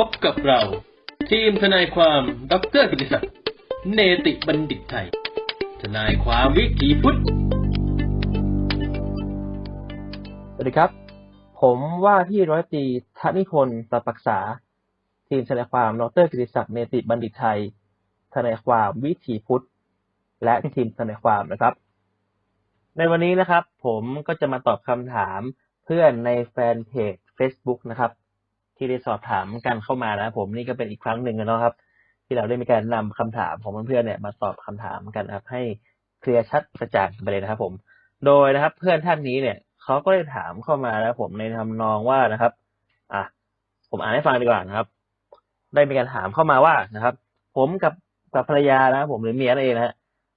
พบกับเรา ทีมทนายความดรกิติศักดิ์เนติบัณฑิตไทย ทนายความวิถีพุทธ สวัสดีครับ ผมว่าที่ร้อยตรีธนิพนธ์สัปรักษา ทีมทนายความดรกิติศักดิ์เนติบัณฑิตไทย ทนายความวิถีพุทธ และทีมทนายความนะครับ ในวันนี้นะครับ ผมก็จะมาตอบคำถามเพื่อนในแฟนเพจ Facebook นะครับ ที่ได้สอบถามกันเข้ามานะครับผมนี่ก็เป็นอีกครั้งหนึ่งนะครับ ที่เราได้มีการนำคำถามของเพื่อนๆเนี่ยมาตอบคำถามกันนะครับ ให้เคลียร์ชัดกระจ่างไปเลยนะครับ ผม โดยนะครับ เพื่อนท่านนี้เนี่ยเขาก็ได้ถามเข้ามานะครับผมในทำนองว่านะครับ อะผมอ่านให้ฟังดีกว่านะครับ ได้มีการถามเข้ามาว่านะครับ ผมกับกับภรรยานะครับผมหรือเมียนั่นเองนะฮะ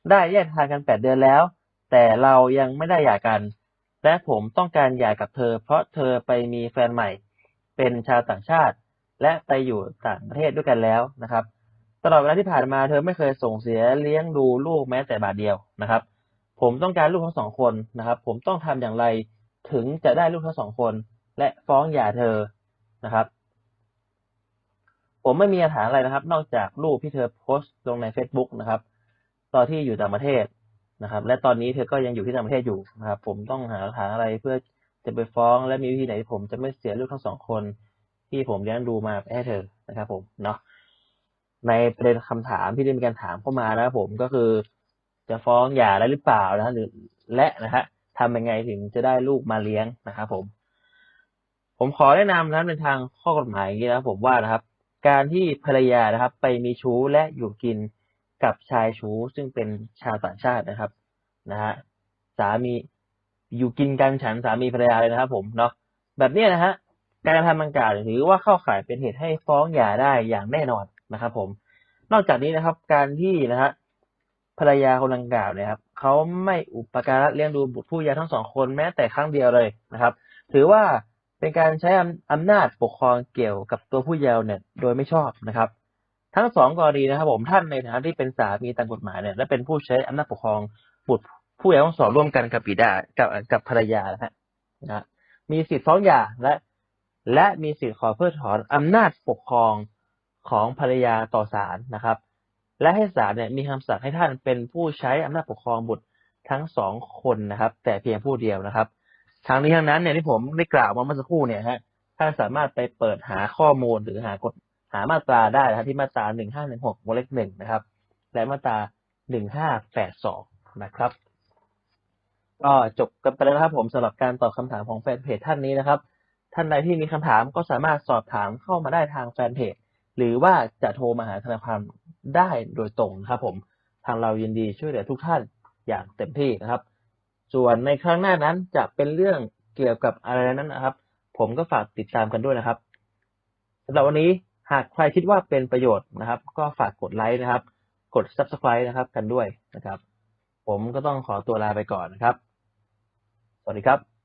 ได้แยกทางกันแปดเดือนแล้ว แต่เรายังไม่ได้หย่ากัน และผมต้องการหย่ากับเธอ เพราะเธอไปมีแฟนใหม่ เป็นชาวต่างชาติ และไปอยู่ต่างประเทศด้วยกันแล้วนะครับ ตลอดเวลาที่ผ่านมาเธอไม่เคยส่งเสียเลี้ยงดูลูกแม้แต่บาทเดียวนะครับ ผมต้องการลูกทั้งสองคนนะครับ ผมต้องทำอย่างไรถึงจะได้ลูกทั้งสองคน และฟ้องหย่าเธอนะครับ ผมไม่มีอาถรรพ์อะไรนะครับ นอกจากรูปที่เธอโพสต์ลงใน Facebook นะครับ ตอนที่อยู่ต่างประเทศนะครับ และตอนนี้เธอก็ยังอยู่ที่ต่างประเทศอยู่นะครับ ผมต้องหาหลักฐานอะไรเพื่อ จะไปฟ้องและมีวิธีไหนที่ผมจะไม่เสียลูกทั้งสองคน ที่ผมเลี้ยงดูมาให้เธอนะครับผมเนาะในประเด็นคำถามที่ได้มีการถามเข้ามานะครับผมก็คือจะฟ้องหย่าได้หรือเปล่านะหรือและนะฮะทำยังไงถึงจะได้ลูกมาเลี้ยงนะครับผม ผมขอแนะนำนะครับในทางข้อกฎหมายอย่างนี้นะครับผมว่านะครับ การที่ภรรยานะครับ ไปมีชู้และอยู่กินกับชายชู้ซึ่งเป็นชาวต่างชาตินะครับนะฮะสามี อยู่กินกันฉันสามีภรรยาเลยนะครับ ผมเนาะแบบนี้นะฮะการกระทำดังกล่าวถือว่าเข้าข่ายเป็นเหตุให้ฟ้องหย่าได้อย่างแน่นอนนะครับ ผม นอกจากนี้นะครับ การที่นะฮะภรรยาคนดังกล่าวเนี่ยครับเขาไม่อุปการะเลี้ยงดูบุตรผู้เยาว์ทั้งสองคนแม้แต่ครั้งเดียวเลยนะครับ ถือว่าเป็นการใช้อำอำนาจปกครองเกี่ยวกับตัวผู้เยาว์เนี่ย โดยไม่ชอบนะครับ ทั้งสองกรณีนะครับ ผมท่านในฐานะที่เป็นสามีตามกฎหมายเนี่ยและเป็นผู้ใช้อำนาจปกครองบุตร ผู้เยาว์ทั้งสองร่วมกันกับบิดากับกับภรรยานะฮะนะมีสิทธิฟ้องหย่าและ และมีสิทธิขอเพิกถอนอำนาจปกครองของภรรยาต่อศาลนะครับ และให้ศาลเนี่ยมีคำสั่งให้ท่านเป็นผู้ใช้อำนาจปกครองบุตรทั้งสองคนนะครับ แต่เพียงผู้เดียวนะครับทางนี้ทั้งนั้นเนี่ยที่ผมได้กล่าวมาเมื่อสักครู่เนี่ยฮะท่านสามารถไปเปิดหาข้อมูลหรือหากฎหามาตราได้นะที่มาตราหนึ่งห้าหนึ่งหกวงเล็บหนึ่งนะครับ และมาตราหนึ่งห้าแปดสองนะครับ ก็จบกันไปแล้วนะครับ ผมสำหรับการตอบคำถามของแฟนเพจท่านนี้นะครับ ท่านใดที่มีคำถามก็สามารถสอบถามเข้ามาได้ทางแฟนเพจหรือว่าจะโทรมาหาธนาคารได้โดยตรงครับ ผมทางเรายินดีช่วยเหลือทุกท่านอย่างเต็มที่นะครับ ส่วนในครั้งหน้านั้นจะเป็นเรื่องเกี่ยวกับอะไรนั้นนะครับ ผมก็ฝากติดตามกันด้วยนะครับสำหรับวันนี้หากใครคิดว่าเป็นประโยชน์นะครับ ก็ฝากกดไลค์นะครับ กด subscribe นะครับ กันด้วยนะครับ ผมก็ต้องขอตัวลาไปก่อนนะครับ สวัสดีครับ